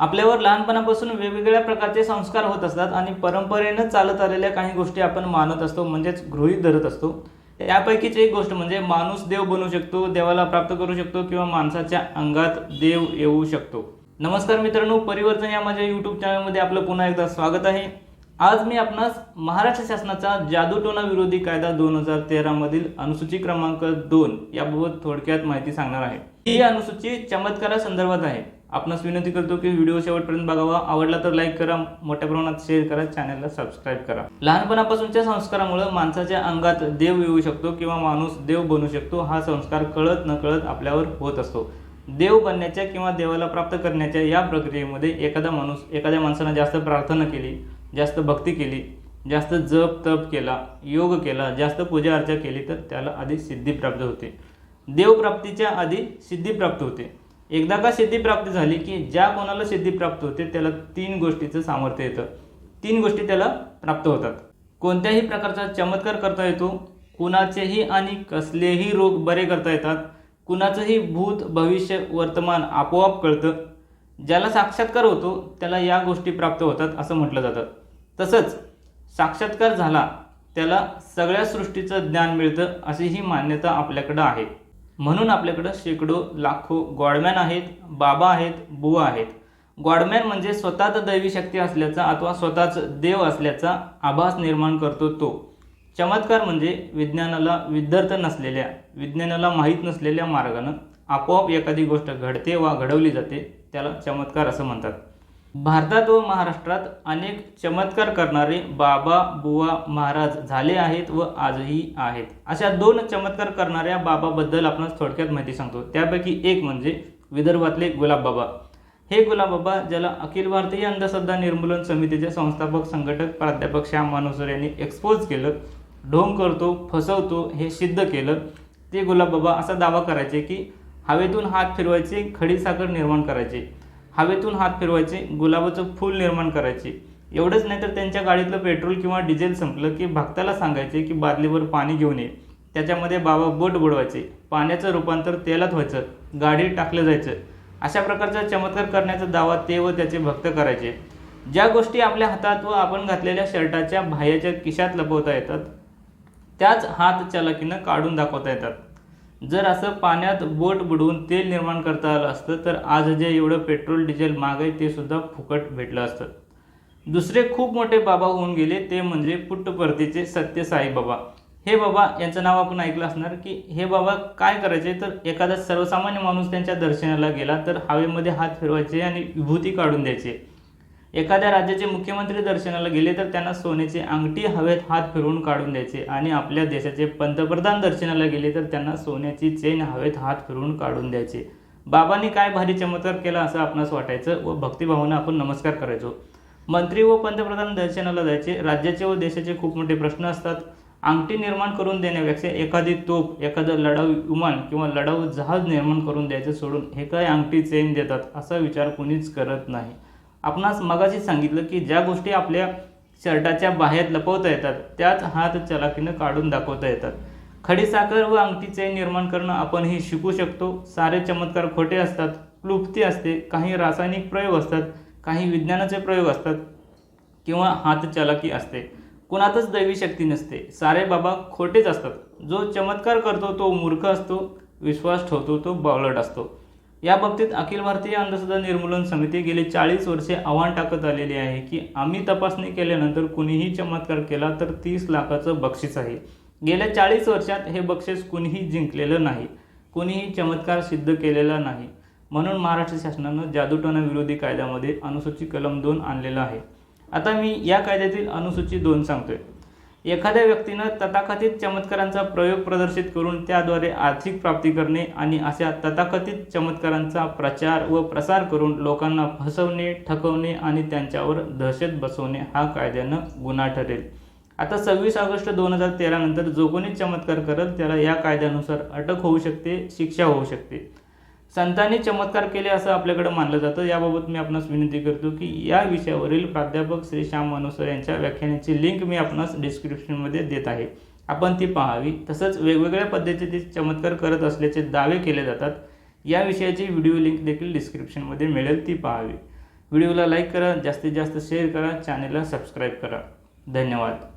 आपल्यावर लहानपणापासून वेगवेगळ्या प्रकारचे संस्कार होत असतात आणि परंपरेनं चालत आलेल्या काही गोष्टी आपण मानत असतो म्हणजेच गृहीत धरत असतो. यापैकीच एक गोष्ट म्हणजे माणूस देव बनू शकतो देवाला प्राप्त करू शकतो किंवा माणसाच्या अंगात देव येऊ शकतो. नमस्कार मित्रांनो परिवर्तन या माझ्या यूट्यूब चॅनलमध्ये आपलं पुन्हा एकदा स्वागत आहे. आज मी आपणास महाराष्ट्र शासनाचा जादूटोना विरोधी कायदा दोन हजार तेरामधील अनुसूची क्रमांक दोन याबाबत थोडक्यात माहिती सांगणार आहे. ही अनुसूची चमत्कारासंदर्भात आहे. आपणास विनंती करतो की व्हिडिओ शेवटपर्यंत बघावा. आवडला तर लाईक करा मोठ्या प्रमाणात शेअर करा चॅनलला सबस्क्राईब करा. लहानपणापासूनच्या संस्कारामुळे माणसाच्या अंगात देव येऊ शकतो किंवा माणूस देव बनू शकतो हा संस्कार कळत न कळत आपल्यावर होत असतो. देव बनण्याच्या किंवा देवाला प्राप्त करण्याच्या या प्रक्रियेमध्ये एखादा माणूस एखाद्या माणसानं जास्त प्रार्थना केली जास्त भक्ती केली जास्त जप तप केला योग केला जास्त पूजा अर्चा केली तर त्याला आधी सिद्धी प्राप्त होते. देवप्राप्तीच्या आधी सिद्धी प्राप्त होते. एकदा का सिद्धी प्राप्त झाली की ज्या कोणाला सिद्धी प्राप्त होते त्याला तीन गोष्टीचं सामर्थ्य येतं. तीन गोष्टी त्याला प्राप्त होतात. कोणत्याही प्रकारचा चमत्कार करता येतो कुणाचेही आणि कसलेही रोग बरे करता येतात कुणाचंही भूत भविष्य वर्तमान आपोआप कळतं. ज्याला साक्षात्कार होतो त्याला या गोष्टी प्राप्त होतात असं म्हटलं जातं. तसंच साक्षात्कार झाला त्याला सगळ्या सृष्टीचं ज्ञान मिळतं अशी ही मान्यता आपल्याकडं आहे. म्हणून आपल्याकडं शेकडो लाखो गॉडमॅन आहेत बाबा आहेत बुवा आहेत. गॉडमॅन म्हणजे स्वतःच दैवी शक्ती असल्याचा अथवा स्वतःच देव असल्याचा आभास निर्माण करतो तो. चमत्कार म्हणजे विज्ञानाला विद्यार्थ नसलेल्या विज्ञानाला माहीत नसलेल्या मार्गानं आपोआप एखादी गोष्ट घडते वा घडवली जाते त्याला चमत्कार असं म्हणतात. भारतात व महाराष्ट्रात अनेक चमत्कार करणारे बाबा बुवा महाराज झाले आहेत व आजही आहेत. अशा दोन चमत्कार करणाऱ्या बाबाबद्दल आपण थोडक्यात माहिती सांगतो. त्यापैकी एक म्हणजे विदर्भातले गुलाबबाबा हे गुलाबबाबा ज्याला अखिल भारतीय अंधश्रद्धा निर्मूलन समितीचे संस्थापक संघटक प्राध्यापक श्याम मानोसर यांनी एक्सपोज केलं ढोंग करतो फसवतो हे सिद्ध केलं. ते गुलाबबाबा असा दावा करायचे की हवेतून हात फिरवायचे खडी साखर निर्माण करायचे. हवेतून हात फिरवायचे गुलाबाचं फूल निर्माण करायचे. एवढंच नाही तर त्यांच्या गाडीतलं पेट्रोल किंवा डिझेल संपलं की भक्ताला सांगायचे की बादलीवर पाणी घेऊन ये. त्याच्यामध्ये बाबा बोट बुडवायचे. पाण्याचं रूपांतर तेलात व्हायचं. गाडीत टाकलं जायचं. अशा प्रकारचा चमत्कार करण्याचा दावा ते व त्याचे भक्त करायचे. ज्या गोष्टी आपल्या हातात व आपण घातलेल्या शर्टाच्या बाह्याच्या किशात लपवता येतात त्याच हात चालकीनं काढून दाखवता येतात. जर असं पाण्यात बोट बुडवून तेल निर्माण करता आलं असतं तर आज जे एवढं पेट्रोल डिझेल महाग आहे ते सुद्धा फुकट भेटलं असतं. दुसरे खूप मोठे बाबा होऊन गेले ते म्हणजे पुट्टपर्तीचे सत्यसाई बाबा. हे बाबा यांचं नाव आपण ऐकलं असणार की हे बाबा काय करायचे? तर एखादा सर्वसामान्य माणूस त्यांच्या दर्शनाला गेला तर हवेमध्ये हात फिरवायचे आणि विभूती काढून द्यायचे. एखाद्या राज्याचे मुख्यमंत्री दर्शनाला गेले तर त्यांना सोन्याची अंगठी हवेत हात फिरवून काढून द्यायचे आणि आपल्या देशाचे पंतप्रधान दर्शनाला गेले तर त्यांना सोन्याची चेन हवेत हात फिरवून काढून द्यायचे. बाबांनी काय भारी चमत्कार केला असं आपणास वाटायचं? व भक्तिभावानं आपण नमस्कार करायचो. मंत्री व पंतप्रधान दर्शनाला जायचे. राज्याचे व देशाचे खूप मोठे प्रश्न असतात. अंगठी निर्माण करून देण्यापेक्षा एखादी तोफ एखादं लढाऊ विमान किंवा लढाऊ जहाज निर्माण करून द्यायचं सोडून हे काय अंगठी चेन देतात? असा विचार कोणीच करत नाही. आपणास मगाशी सांगितलं की ज्या गोष्टी आपल्या शर्टाच्या बाहेर लपवता येतात त्याच हात चलाकीनं काढून दाखवता येतात. खडीसाखर व अंगठी निर्माण करणं आपण हे शिकू शकतो. सारे चमत्कार खोटे असतात क्लुप्ती असते काही रासायनिक प्रयोग असतात काही विज्ञानाचे प्रयोग असतात किंवा हात चलाकी असते. कुणातच दैवी शक्ती नसते. सारे बाबा खोटेच असतात. जो चमत्कार करतो तो मूर्ख असतो विश्वास ठेवतो तो बावलट असतो. या बाबतीत अखिल भारतीय अंधश्रद्धा निर्मूलन समिती गेली चाळीस वर्षे आव्हान टाकत आलेली आहे की आम्ही तपासणी केल्यानंतर कुणीही चमत्कार केला तर तीस लाखाचं बक्षीस आहे. गेल्या चाळीस वर्षात हे बक्षीस कुणीही जिंकलेलं नाही. कुणीही चमत्कार सिद्ध केलेला नाही. म्हणून महाराष्ट्र शासनानं जादूटोना विरोधी कायद्यामध्ये अनुसूची कलम दोन आणलेलं आहे. आता मी या कायद्यातील अनुसूची दोन सांगतोय. एखाद्या व्यक्तीनं तथाकथित चमत्कारांचा प्रयोग प्रदर्शित करून त्याद्वारे आर्थिक प्राप्ती करणे आणि अशा तथाकथित चमत्कारांचा प्रचार व प्रसार करून लोकांना फसवणे ठकवणे आणि त्यांच्यावर दहशत बसवणे हा कायद्यानं गुन्हा ठरेल. आता सव्वीस ऑगस्ट दोन हजार तेरानंतर जो कोणी चमत्कार करत त्याला या कायद्यानुसार अटक होऊ शकते शिक्षा होऊ शकते. संतांनी चमत्कार केले असं आपल्याकडे मानलं जातं. याबाबत मी आपणास विनंती करतो की या विषयावरील प्राध्यापक श्री श्याम मनोसर यांच्या व्याख्यानाची लिंक मी आपणास डिस्क्रिप्शनमध्ये देत आहे. आपण ती पाहावी. तसंच वेगवेगळ्या पद्धतीचे चमत्कार करत असल्याचे दावे केले जातात. या विषयाची व्हिडिओ लिंक देखील डिस्क्रिप्शनमध्ये मिळेल. ती पाहावी. व्हिडिओला लाईक करा. जास्तीत जास्त शेअर करा. चॅनेलला सबस्क्राईब करा. धन्यवाद.